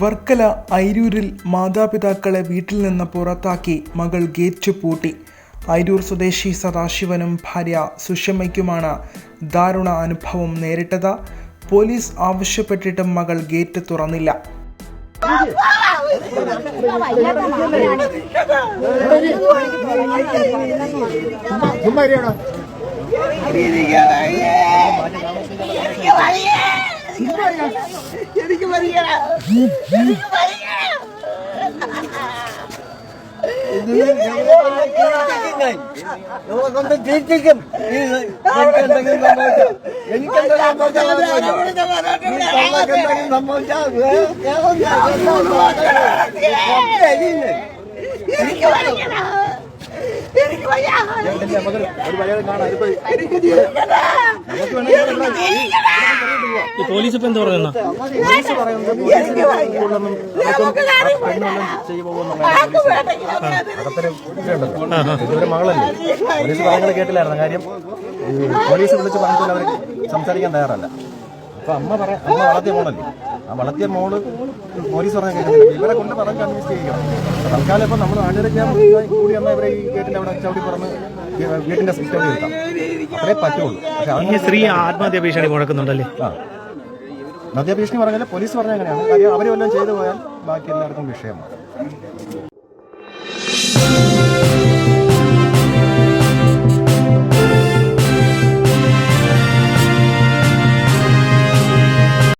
വർക്കല ഐരൂരിൽ മാതാപിതാക്കളെ വീട്ടിൽ നിന്ന് പുറത്താക്കി മകൾ ഗേറ്റ് പൂട്ടി. ഐരൂർ സ്വദേശി സദാശിവനും ഭാര്യ സുഷമയ്ക്കുമാണ് ദാരുണ അനുഭവം നേരിട്ടത്. പോലീസ് ആവശ്യപ്പെട്ടിട്ടും മകൾ ഗേറ്റ് തുറന്നില്ല. എനിക്ക് വരികയാണ് എനിക്ക് വരികയാണ് കൊണ്ട് തീർച്ചയ്ക്കും എനിക്കെന്തെങ്കിലും സംഭവിച്ചാൽ എനിക്കെന്തെങ്കിലും സംഭവിച്ചാൽ ഈ പോലീസ് ഇപ്പൊ എന്താ പറയുന്ന എനിക്ക് വയ്യ നമുക്ക് കാര്യം വേണ്ട ആർക്ക് വേണമെങ്കിലും ഇതൊരു മകളല്ലേ പോലീസ് പറയുന്നത് കേട്ടില്ലായിരുന്നു കാര്യം പോലീസ് വിളിച്ച് പറഞ്ഞിട്ട് അവർ സംസാരിക്കാൻ തയ്യാറല്ല അപ്പൊ അമ്മ പറയാം അമ്മ വളർത്തിയ മോളല്ലേ ആ. വളർത്തിയ മോൾ പോലീസ് പറഞ്ഞ കേട്ടില്ല ഇവരെ കൊണ്ട് പറഞ്ഞ് കൺവിൻസ് ചെയ്യിക്കണം തൽക്കാലം ഇപ്പൊ നമ്മൾ നാട്ടിലേക്ക് കൂടി വന്നാൽ ഇവരെ ഈ ഗേറ്റിന്റെ അവിടെ ചവിടി പറഞ്ഞ് വീട്ടിന്റെ സിസ്റ്റം എടുക്കാം അത്രേ പറ്റുള്ളൂ പക്ഷെ സ്ത്രീ ആത്മഹത്യ ഭീഷണി മുഴക്കുന്നുണ്ടല്ലേ? ആ. മദ്യഭീഷണി പറഞ്ഞാൽ പോലീസ് പറഞ്ഞാൽ അങ്ങനെയാണ്. കാര്യം അവർ വല്ലതും ചെയ്തു പോയാൽ ബാക്കി എല്ലാവർക്കും വിഷയമാണ്.